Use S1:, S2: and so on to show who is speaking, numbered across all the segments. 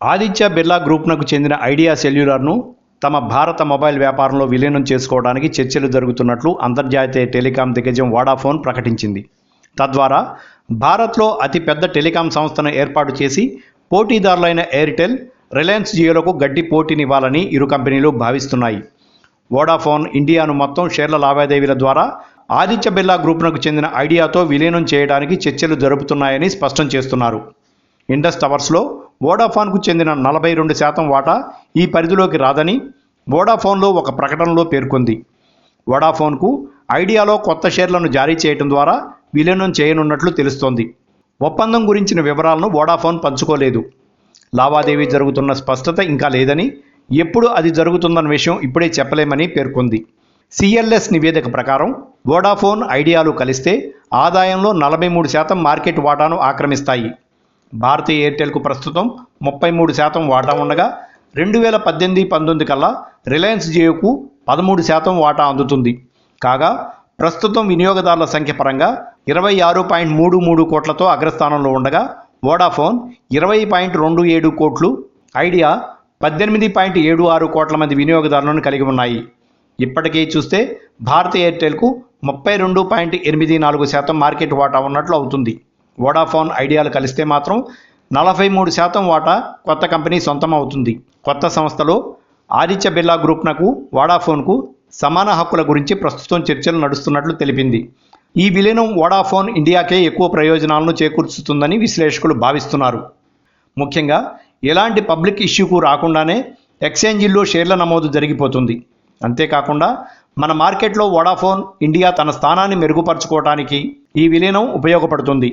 S1: ఆదిత్య బిర్లా గ్రూప్నకు చెందిన ఐడియా సెల్యులార్ను తమ భారత మొబైల్ వ్యాపారంలో విలీనం చేసుకోవడానికి చర్చలు జరుగుతున్నట్లు అంతర్జాతీయ టెలికాం దిగ్గజం వాడాఫోన్ ప్రకటించింది. తద్వారా భారత్లో అతిపెద్ద టెలికాం సంస్థను ఏర్పాటు చేసి పోటీదారులైన ఎయిర్టెల్ రిలయన్స్ జియోలకు గట్టి పోటీనివ్వాలని ఇరు కంపెనీలు భావిస్తున్నాయి. వోడాఫోన్ ఇండియాను మొత్తం షేర్ల లావాదేవీల ద్వారా ఆదిత్య బిర్లా గ్రూప్నకు చెందిన ఐడియాతో విలీనం చేయడానికి చర్చలు జరుపుతున్నాయని స్పష్టం చేస్తున్నారు. ఇండస్ టవర్స్లో వోడాఫోన్కు చెందిన నలభై రెండు శాతం వాటా ఈ పరిధిలోకి రాదని వోడాఫోన్లో ఒక ప్రకటనలో పేర్కొంది. వోడాఫోన్కు ఐడియాలో కొత్త షేర్లను జారీ చేయడం ద్వారా విలీనం చేయనున్నట్లు తెలుస్తోంది. ఒప్పందం గురించిన వివరాలను వోడాఫోన్ పంచుకోలేదు. లావాదేవీ జరుగుతున్న స్పష్టత ఇంకా లేదని ఎప్పుడు అది జరుగుతుందన్న విషయం ఇప్పుడే చెప్పలేమని పేర్కొంది. సిఎల్ఎస్ నివేదిక ప్రకారం వోడాఫోన్ ఐడియాలు కలిస్తే ఆదాయంలో నలభై మూడు శాతం మార్కెట్ వాటాను ఆక్రమిస్తాయి. భారతీయ ఎయిర్టెల్కు ప్రస్తుతం ముప్పై మూడు శాతం వాటా ఉండగా రెండు వేల పద్దెనిమిది పంతొమ్మిది కల్లా రిలయన్స్ జియోకు పదమూడు శాతం వాటా అందుతుంది. కాగా ప్రస్తుతం వినియోగదారుల సంఖ్య పరంగా ఇరవై ఆరు పాయింట్ మూడు మూడు కోట్లతో అగ్రస్థానంలో ఉండగా వోడాఫోన్ ఇరవై పాయింట్ రెండు ఏడు కోట్లు ఐడియా పద్దెనిమిది పాయింట్ ఏడు ఆరు కోట్ల మంది వినియోగదారులను కలిగి ఉన్నాయి. ఇప్పటికే చూస్తే భారత ఎయిర్టెల్కు ముప్పై రెండు పాయింట్ ఎనిమిది నాలుగు శాతం మార్కెట్ వాటా ఉన్నట్లు అవుతుంది. వోడాఫోన్ ఐడియాలు కలిస్తే మాత్రం నలభై మూడు శాతం వాటా కొత్త కంపెనీ సొంతం అవుతుంది కొత్త సంస్థలో ఆదిత్య బిర్లా గ్రూప్నకు వోడాఫోన్కు సమాన హక్కుల గురించి ప్రస్తుతం చర్చలు నడుస్తున్నట్లు తెలిపింది. ఈ విలీనం వోడాఫోన్ ఇండియాకే ఎక్కువ ప్రయోజనాలను చేకూర్చుతుందని విశ్లేషకులు భావిస్తున్నారు. ముఖ్యంగా ఎలాంటి పబ్లిక్ ఇష్యూకు రాకుండానే ఎక్స్చేంజీల్లో షేర్ల నమోదు జరిగిపోతుంది. అంతేకాకుండా మన మార్కెట్లో వోడాఫోన్ ఇండియా తన స్థానాన్ని మెరుగుపరచుకోవడానికి ఈ విలీనం ఉపయోగపడుతుంది.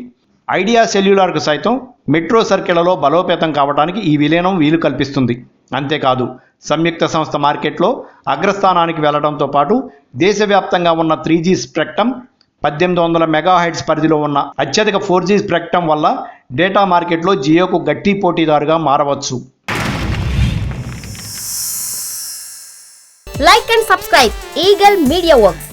S1: ఐడియా సెల్యులార్కు సైతం మెట్రో సర్కిళ్ళలో బలోపేతం కావడానికి ఈ విలీనం వీలు కల్పిస్తుంది. అంతేకాదు సంయుక్త సంస్థ మార్కెట్లో అగ్రస్థానానికి వెళ్ళడంతో పాటు దేశవ్యాప్తంగా ఉన్న త్రీ జీ స్ప్రెక్టమ్ పద్దెనిమిది వందల మెగాహైట్స్ పరిధిలో ఉన్న అత్యధిక ఫోర్ జీ స్ప్రెక్టమ్ వల్ల డేటా మార్కెట్లో జియోకు గట్టి పోటీదారుగా మారవచ్చు.
S2: Like and subscribe eagle media works